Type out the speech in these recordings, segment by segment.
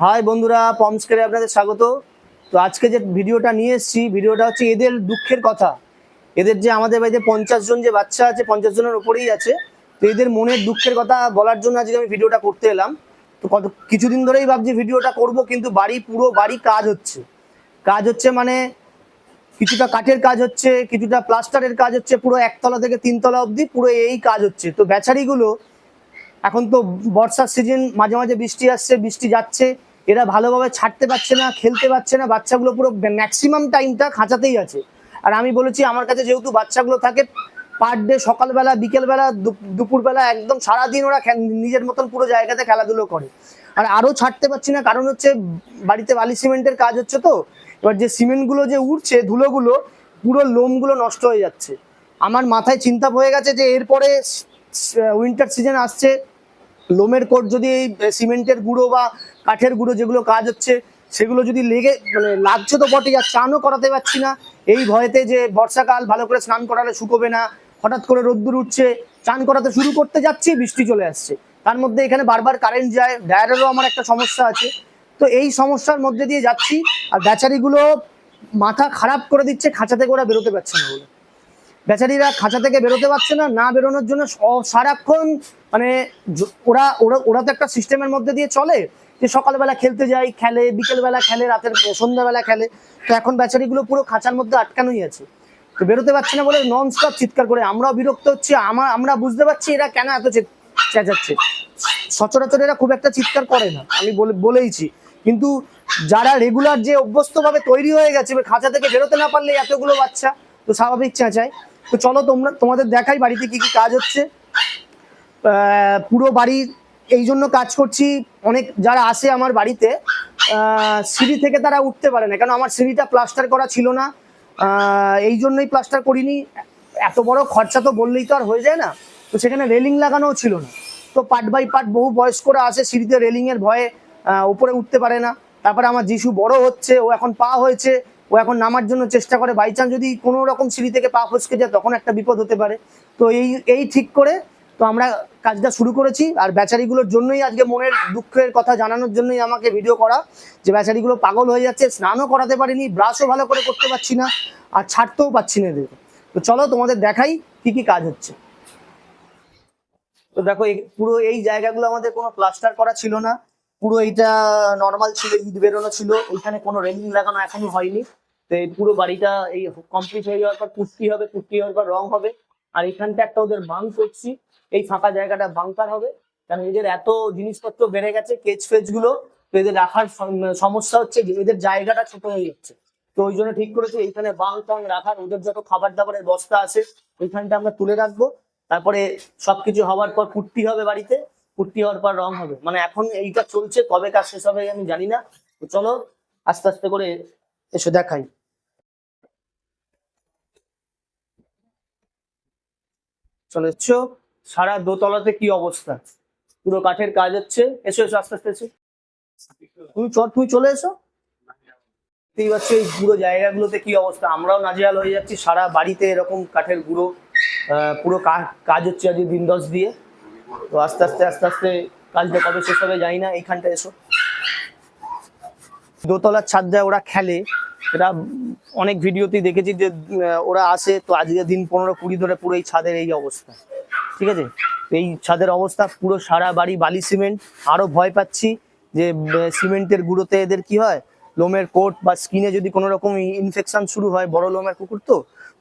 High বন্ধুরা পমস্কেরে আপনাদের স্বাগত। তো আজকে যে ভিডিওটা নিয়ে এসেছি, ভিডিওটা হচ্ছে এদের দুঃখের কথা। এদের যে আমাদের বাড়িতে পঞ্চাশ জন যে বাচ্চা আছে, পঞ্চাশ জনের উপরেই আছে, তো এদের মনের দুঃখের কথা বলার জন্য আজকে আমি ভিডিওটা করতে এলাম। তো কত, কিছুদিন ধরেই ভাবছি ভিডিওটা করব, কিন্তু বাড়ি, পুরো বাড়ি কাজ হচ্ছে। কাজ হচ্ছে মানে কিছুটা কাঠের কাজ হচ্ছে, কিছুটা প্লাস্টারের কাজ হচ্ছে, পুরো একতলা থেকে তিনতলা অবধি পুরো এই কাজ হচ্ছে। তো বেচারিগুলো এখন তো বর্ষার সিজন মাঝে মাঝে বৃষ্টি আসছে, বৃষ্টি যাচ্ছে, এরা ভালোভাবে ছাড়তে পারছে না, খেলতে পারছে না, বাচ্চাগুলো পুরো ম্যাক্সিমাম টাইমটা খাঁচাতেই আছে। আর আমি বলেছি, আমার কাছে যেহেতু বাচ্চাগুলো থাকে পার ডে সকালবেলা, বিকেলবেলা দুপুরবেলা একদম সারাদিন ওরা নিজের মতন পুরো জায়গাতে খেলাধুলো করে। আর আরও ছাড়তে পারছি না, কারণ হচ্ছে বাড়িতে বালি সিমেন্টের কাজ হচ্ছে তো এবার যে সিমেন্টগুলো যে উঠছে ধুলোগুলো, পুরো লোমগুলো নষ্ট হয়ে যাচ্ছে। আমার মাথায় চিন্তা হয়ে গেছে যে এরপরে উইন্টার সিজন আসছে, লোমের কোট যদি এই সিমেন্টের গুঁড়ো বা কাঠের গুঁড়ো যেগুলো কাজ হচ্ছে, সেগুলো যদি লেগে মানে লাগছে তো বটে আর চানও করাতে পারছি না। এই ভয়েতে যে বর্ষাকাল ভালো করে স্নান করালে শুকোবে না, হঠাৎ করে রোদ্দুর উঠছে, চান করাতে শুরু করতে যাচ্ছি, বৃষ্টি চলে আসছে। তার মধ্যে এখানে বারবার কারেন্ট যায় ডায়ারেরও আমার একটা সমস্যা আছে। তো এই সমস্যার মধ্যে দিয়ে যাচ্ছি, আর বেচারিগুলো মাথা খারাপ করে দিচ্ছে, খাঁচা থেকে ওরা বেরোতে পারছে না বলে। বেচারিরা খাঁচা থেকে বেরোতে পারছে না না বেরোনোর জন্য সারাক্ষণ মানে ওরা ওরা ওরা তো একটা সিস্টেমের মধ্যে দিয়ে চলে, যে সকালবেলা খেলতে যায়, খেলে, বিকেলবেলা খেলে, রাতের সন্ধ্যাবেলা খেলে। তো এখন বেচারিগুলো পুরো খাঁচার মধ্যে আটকানোই আছে। তো বেরোতে পারছে না বলে নন স্টপ চিৎকার করে, আমরাও বিরক্ত হচ্ছি আমার আমরা বুঝতে পারছি এরা কেন এত চেঁচাচ্ছে। সচরাচর এরা খুব একটা চিৎকার করে না, আমি বলে, বলেইছি। কিন্তু যারা রেগুলার যে অভ্যস্তভাবে তৈরি হয়ে গেছে খাঁচা থেকে বেরোতে না পারলে এতগুলো বাচ্চা, তো স্বাভাবিক চেঁচায় তো চলো তোমরা, তোমাদের দেখাই বাড়িতে কি কি কাজ হচ্ছে। পুরো বাড়ি এই জন্য কাজ করছি। অনেক যারা আসে আমার বাড়িতে সিঁড়ি থেকে তারা উঠতে পারে না কারণ আমার সিঁড়িটা প্লাস্টার করা ছিল না। এই জন্যই প্লাস্টার করিনি। এত বড় খরচা তো বললেই তো আর হয়ে যায় না। তো সেখানে রেলিং লাগানোও ছিল না। তো পার্ট বাই পার্ট বহু বয়স্করা আসে সিঁড়িতে রেলিংয়ের ভয়ে। উপরে উঠতে পারে না। তারপরে আমার যিশু বড় হচ্ছে, ও এখন পা হয়েছে, ও এখন নামার জন্য চেষ্টা করে। বাই চান্স যদি কোনো রকম সিঁড়ি থেকে পা ফসকে যায়, তখন একটা বিপদ হতে পারে। তো এই এই ঠিক করে তো আমরা কাজটা শুরু করেছি। আর বেচারিগুলোর জন্যই আজকে মনের দুঃখের কথা জানানোর জন্যই আমাকে ভিডিও করা। যে ব্যাচারিগুলো পাগল হয়ে যাচ্ছে, স্নানও করাতে পারিনি ব্রাশও ভালো করে করতে পারছি না, আর ছাড়তেও পাচ্ছি না এদের তো চলো তোমাদের দেখাই কি কি কাজ হচ্ছে। তো দেখো পুরো এই জায়গাগুলো আমাদের কোনো প্লাস্টার করা ছিল না। পুরো এইটা নর্মাল ছিল ইট বেরোনো ছিল, ওইখানে কোনো রেলিং লাগানো এখনও হয়নি। তো এই পুরো বাড়িটা এই কমপ্লিট হয়ে যাওয়ার পর পুষ্টি হবে পুষ্টি হওয়ার পর রং হবে। আর এখানটা একটা ওদের বাং করছি, এই ফাঁকা জায়গাটা বাংকার হবে। কারণ এদের এত জিনিসপত্র বেড়ে গেছে কেচ ফেচগুলো, তো এদের রাখার সম- সমস্যা হচ্ছে যে এদের জায়গাটা ছোট হয়ে যাচ্ছে। তো ওই জন্য ঠিক করেছি, এইখানে বাং টাং রাখার, ওদের যত খাবার দাবারের বস্তা আছে, ওইখানটা আমরা তুলে রাখব। তারপরে সবকিছু হওয়ার পর পুট্টি হবে বাড়িতে। পুট্টি হওয়ার পর রং হবে। মানে এখন এইটা চলছে, কবে কাজ শেষ হবে আমি জানি না। চলো, আস্তে আস্তে করে এসে দেখাই। চলে এসছো? সারা দোতলাতে কি অবস্থা? পুরো কাঠের কাজ হচ্ছে। এসো এসো, আস্তে আস্তে এসো। তুমি চল, তুমি চলে এসো। দেখতেই পাচ্ছ এই পুরো জায়গাগুলোতে কি অবস্থা। আমরাও নাজেহাল হয়ে যাচ্ছি। সারা বাড়িতে এরকম কাঠের গুঁড়ো পুরো কাজ হচ্ছে আজ দিন দশ দিয়ে। তো আস্তে আস্তে আস্তে আস্তে কাজটা কবে শেষ হবে জানি না এইখানটা এসো। দোতলার ছাদ দেয় ওরা খেলে। এটা অনেক ভিডিওতেই দেখেছি যে ওরা আসে, তো আজকে দিন পনেরো কুড়ি ধরে পুরো এই ছাদের এই অবস্থা। ঠিক আছে? এই ছাদের অবস্থা, পুরো সারা বাড়ি বালি সিমেন্ট। আরও ভয় পাচ্ছি যে সিমেন্টের গুঁড়োতে এদের কি হয়? লোমের কোট বা স্কিনে যদি কোনো রকম ইনফেকশন শুরু হয়, বড় লোমের কুকুর তো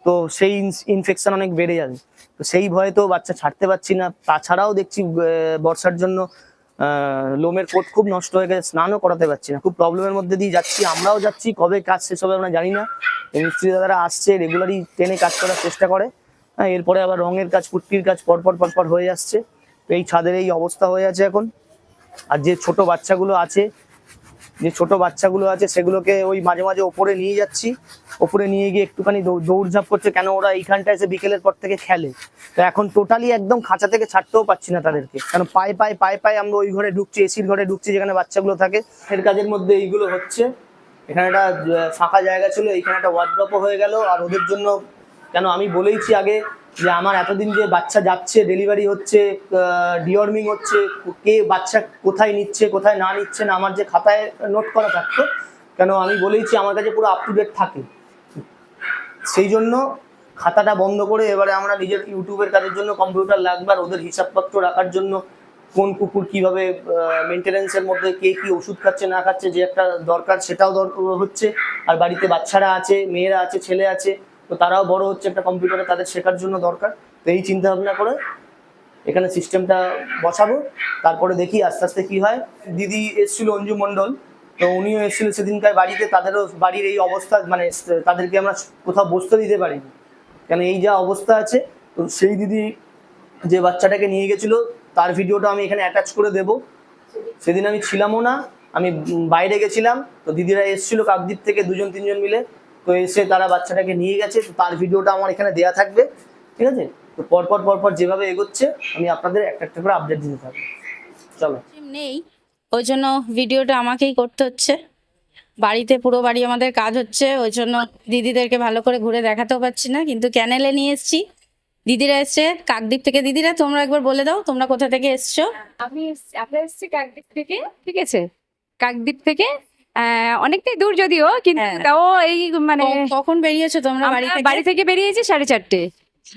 তো সেই ইনফেকশন অনেক বেড়ে যাবে। তো সেই ভয়ে তো বাচ্চা ছাড়তে পারছি না। তাছাড়াও দেখছি বর্ষার জন্য লোমের কোট খুব নষ্ট হয়ে গেছে, স্নানও করাতে পারছি না। খুব প্রবলেমের মধ্যে দিয়ে যাচ্ছি, আমরাও যাচ্ছি, কবে কাজ শেষ হবে আমরা জানি না। মিস্ত্রি দাদারা আসছে রেগুলারই টেনে কাজ করার চেষ্টা করে। হ্যাঁ এরপরে আবার রঙের কাজ পুট্টির কাজ পরপর পরপর হয়ে যাচ্ছে তো এই ছাদের এই অবস্থা হয়ে আছে এখন। আর যে ছোট বাচ্চাগুলো আছে যে ছোট বাচ্চাগুলো আছে সেগুলোকে ওই মাঝে মাঝে ওপরে নিয়ে যাচ্ছি। ওপরে নিয়ে গিয়ে একটুখানি দৌড়ঝাঁপ করছে কেন ওরা এইখানটা এসে বিকেলের পর থেকে খেলে। তো এখন টোটালি একদম খাঁচা থেকে ছাড়তেও পাচ্ছি না তাদেরকে। কারণ পায়ে পায়ে পায়ে পায়ে আমরা ওই ঘরে ঢুকছি এসির ঘরে ঢুকছি যেখানে বাচ্চাগুলো থাকে। এর কাজের মধ্যে এইগুলো হচ্ছে। এখানে একটা ফাঁকা জায়গা ছিল, এইখানে একটা ওয়ার্ড্রপও হয়ে গেল। আর ওদের জন্য, কেন আমি বলেইছি আগে যে আমার এতদিন যে বাচ্চা যাচ্ছে ডেলিভারি হচ্ছে ডিওর্মিং হচ্ছে, কে বাচ্চা কোথায় নিচ্ছে, কোথায় না নিচ্ছে না, আমার যে খাতায় নোট করা থাকতো, কেন আমি বলেইছি আমার কাছে পুরো আপ টু ডেট থাকে। সেই জন্য খাতাটা বন্ধ করে এবারে আমরা নিজের ইউটিউবের কাজের জন্য কম্পিউটার লাগবে আর ওদের হিসাবপত্র রাখার জন্য কোন কুকুর কীভাবে মেনটেনেন্সের মধ্যে কে কি ওষুধ খাচ্ছে, না খাচ্ছে, যে একটা দরকার সেটাও হচ্ছে। আর বাড়িতে বাচ্চারা আছে, মেয়েরা আছে, ছেলে আছে তো তারাও বড় হচ্ছে একটা কম্পিউটারে তাদের শেখার জন্য দরকার। তো এই চিন্তা ভাবনা করে এখানে সিস্টেমটা বসাবো। তারপরে দেখি আস্তে আস্তে কি হয়। দিদি এসেছিল অঞ্জু মণ্ডল। তো উনিও এসেছিল সেদিনকার বাড়িতে। তাদেরও বাড়ির এই অবস্থা মানে তাদেরকে আমরা কোথাও বসতে দিতে পারিনি। কেন এই যা অবস্থা আছে, তো সেই দিদি যে বাচ্চাটাকে নিয়ে গেছিল, তার ভিডিওটা আমি এখানে অ্যাটাচ করে দেব। সেদিন আমি ছিলামও না, আমি বাইরে গেছিলাম। তো দিদিরা এসেছিল কাকদ্বীপ থেকে দুজন, তিনজন মিলে। তো এসে তারা বাচ্চাটাকে নিয়ে গেছে তো তার ভিডিওটা আমার এখানে দেয়া থাকবে ঠিক আছে? তো পরপর পরপর যেভাবে এগোচ্ছে আমি আপনাদের একটা একটা করে আপডেট দিতে থাকব। চলো। নেই ওই জন্য ভিডিওটা আমাকেই করতে হচ্ছে। বাড়িতে পুরো বাড়ি আমাদের কাজ হচ্ছে ওই জন্য দিদিদেরকে ভালো করে ঘুরে দেখাতেও পারছি না কিন্তু ক্যানেলে নিয়ে এসেছি। দিদিরা এসছে কাকদ্বীপ থেকে। দিদিরা তোমরা একবার বলে দাও তোমরা কোথা থেকে এসছো? আমি আমরা এসেছি কাকদ্বীপ থেকে ঠিক আছে? কাকদ্বীপ থেকে অনেকটাই দূর যদিও কিন্তু হ্যাঁ। তাও এই মানে কখন বেরিয়েছো তোমরা বাড়ি থেকে? বাড়ি থেকে বেরিয়েছি সাড়ে চারটে।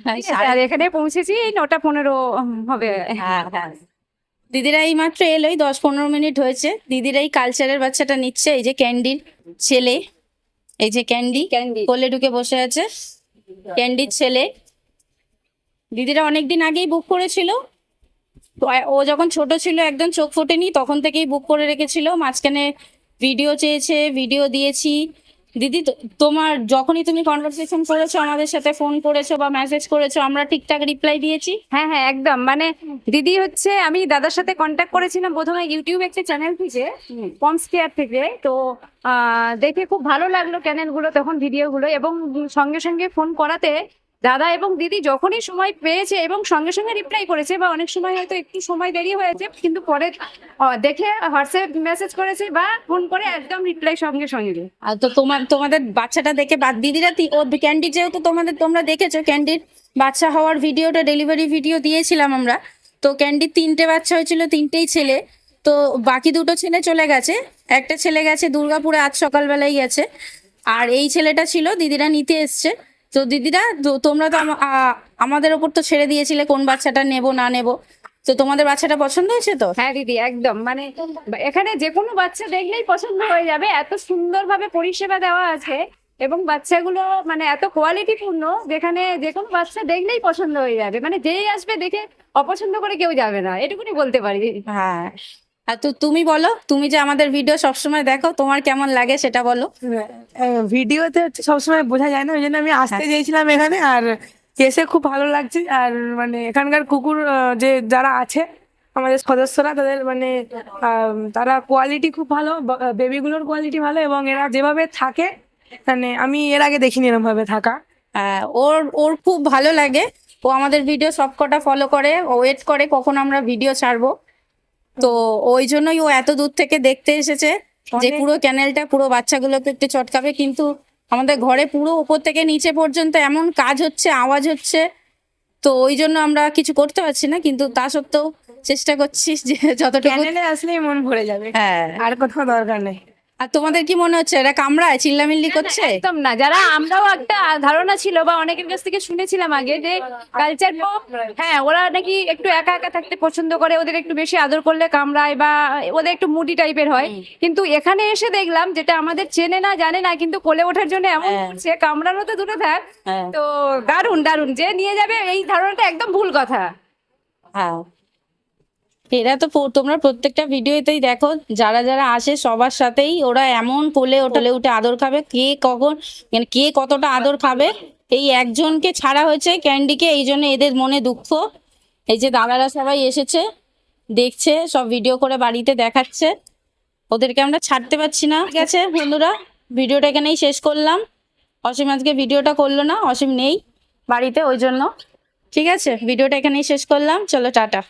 হ্যাঁ, আর এখানে পৌঁছেছি এই নটা পনেরো হবে। হ্যাঁ হ্যাঁ। দিদিরা এই মাত্র এলোই দশ পনেরো মিনিট হয়েছে। দিদিরা এই কালচারের বাচ্চাটা নিচ্ছে এই যে ক্যান্ডির ছেলে। এই যে ক্যান্ডি ক্যান্ডি। কোলে ঢুকে বসে আছে। ক্যান্ডির ছেলে। দিদিরা অনেকদিন আগেই বুক করেছিল। ও যখন ছোট ছিল একদম চোখ ফোটেনি তখন থেকেই বুক করে রেখেছিল। মাঝখানে ভিডিও চেয়েছে ভিডিও দিয়েছি। দিদি তোমার যখনই তুমি কনভারসেশন করেছ আমাদের সাথে ফোন করেছ বা মেসেজ করেছ আমরা ঠিকঠাক রিপ্লাই দিয়েছি? হ্যাঁ হ্যাঁ একদম। মানে দিদি হচ্ছে আমি দাদার সাথে কন্ট্যাক্ট করেছিলাম প্রথমে ইউটিউব একটা চ্যানেল থেকে পমস কেয়ার থেকে। তো দেখে খুব ভালো লাগল চ্যানেলগুলো তখন ভিডিওগুলো এবং সঙ্গে সঙ্গে ফোন করাতে দাদা এবং দিদি যখনই সময় পেয়েছে এবং সঙ্গে সঙ্গে রিপ্লাই করেছে বা অনেক সময় হয়তো একটু সময় দেরি হয়েছে, কিন্তু পরে দেখে হোয়াটসঅ্যাপ মেসেজ করেছে বা ফোন করে একদম রিপ্লাই সঙ্গে সঙ্গে। আর তো তোমার, তোমাদের বাচ্চাটা দেখে বা দিদিরা ও ক্যান্ডি যেহেতু তোমাদের, তোমরা দেখেছ ক্যান্ডির বাচ্চা হওয়ার ভিডিওটা ডেলিভারি ভিডিও দিয়েছিলাম আমরা। তো ক্যান্ডির তিনটে বাচ্চা হয়েছিল, তিনটেই ছেলে। তো বাকি দুটো ছেলে চলে গেছে। একটা ছেলে গেছে দুর্গাপুরে, আজ সকালবেলায় গেছে। আর এই ছেলেটা ছিল, দিদিরা নিতে এসছে। তো দিদিরা তোমরা তো আমা- আমাদের ওপর তো ছেড়ে দিয়েছিলে কোন বাচ্চাটা নেব না নেব। তো তোমাদের বাচ্চাটা পছন্দ হয়েছে তো? হ্যাঁ দিদি একদম। মানে এখানে যে কোনো বাচ্চা দেখলেই পছন্দ হয়ে যাবে। এত সুন্দরভাবে পরিষেবা দেওয়া আছে এবং বাচ্চাগুলো মানে এত কোয়ালিটিপূর্ণ যেখানে যে কোনো বাচ্চা দেখলেই পছন্দ হয়ে যাবে। মানে যেই আসবে দেখে অপছন্দ করে কেউ যাবে না। এটুকুনি বলতে পারি। হ্যাঁ। আর তো তুমি বলো তুমি যে আমাদের ভিডিও সবসময় দেখো তোমার কেমন লাগে সেটা বলো। ভিডিওতে সবসময় বোঝা যায় না ওই জন্য আমি আসতে চেয়েছিলাম এখানে আর এসে খুব ভালো লাগছে আর মানে এখানকার কুকুর যে যারা আছে আমাদের সদস্যরা তাদের মানে তারা কোয়ালিটি খুব ভালো বেবিগুলোর কোয়ালিটি ভালো এবং এরা যেভাবে থাকে মানে আমি এর আগে দেখিনি এরকম ভাবে থাকা। হ্যাঁ, ওর ওর খুব ভালো লাগে। ও আমাদের ভিডিও সবকটা ফলো করে ও ওয়েট করে কখন আমরা ভিডিও ছাড়বো। তো ওই জন্যই ও এত দূর থেকে দেখতে এসেছে যে পুরো ক্যানেলটা পুরো বাচ্চাগুলোকে একটু চটকাবে। কিন্তু আমাদের ঘরে পুরো উপর থেকে নিচে পর্যন্ত এমন কাজ হচ্ছে আওয়াজ হচ্ছে। তো ওই জন্য আমরা কিছু করতে পারছি না কিন্তু তা সত্ত্বেও চেষ্টা করছি যে যতটা ক্যানেলে আসলেই মন ভরে যাবে। হ্যাঁ। আর কোথাও দরকার নেই। আর তোমাদের কি মনে হচ্ছে? এরা কামড়ায় চিল্লামিল্লি করছে? একদম না। যারা আমরাও একটা ধারণা ছিল বা অনেকের কাছ থেকে শুনেছিলাম আগে যে কালচার হ্যাঁ ওরা নাকি একটু একা একা থাকতে পছন্দ করে ওদের একটু বেশি আদর করলে কামড়ায় বা ওদের একটু মুডি টাইপের হয়। কিন্তু এখানে এসে দেখলাম যেটা আমাদের চেনে না জানে না কিন্তু কোলে ওঠার জন্য এমন হ্যাঁ। করছে কামড়ানো তো দূরে থাক। হ্যাঁ। তো দারুণ দারুণ। যে নিয়ে যাবে এই ধারণাটা একদম ভুল কথা। হ্যাঁ। এরা তো তোমরা প্রত্যেকটা ভিডিওতেই দেখো, যারা যারা আসে সবার সাথেই ওরা এমন কোলে ওটলে উঠে আদর খাবে, কে কখন মানে কে কতটা আদর খাবে, এই একজনকে ছাড়া হয়েছে ক্যান্ডিকে, এই জন্য এদের মনে দুঃখ। এই যে দাদারা সবাই এসেছে, দেখছে, সব ভিডিও করে বাড়িতে দেখাচ্ছে। ওদেরকে আমরা ছাড়তে পারছি না। ঠিক আছে, বন্ধুরা, ভিডিওটা এখানেই শেষ করলাম। অসীম আজকে ভিডিওটা করল না, অসীম নেই বাড়িতে, ওই জন্য। ঠিক আছে, ভিডিওটা এখানেই শেষ করলাম। চলো, টাটা।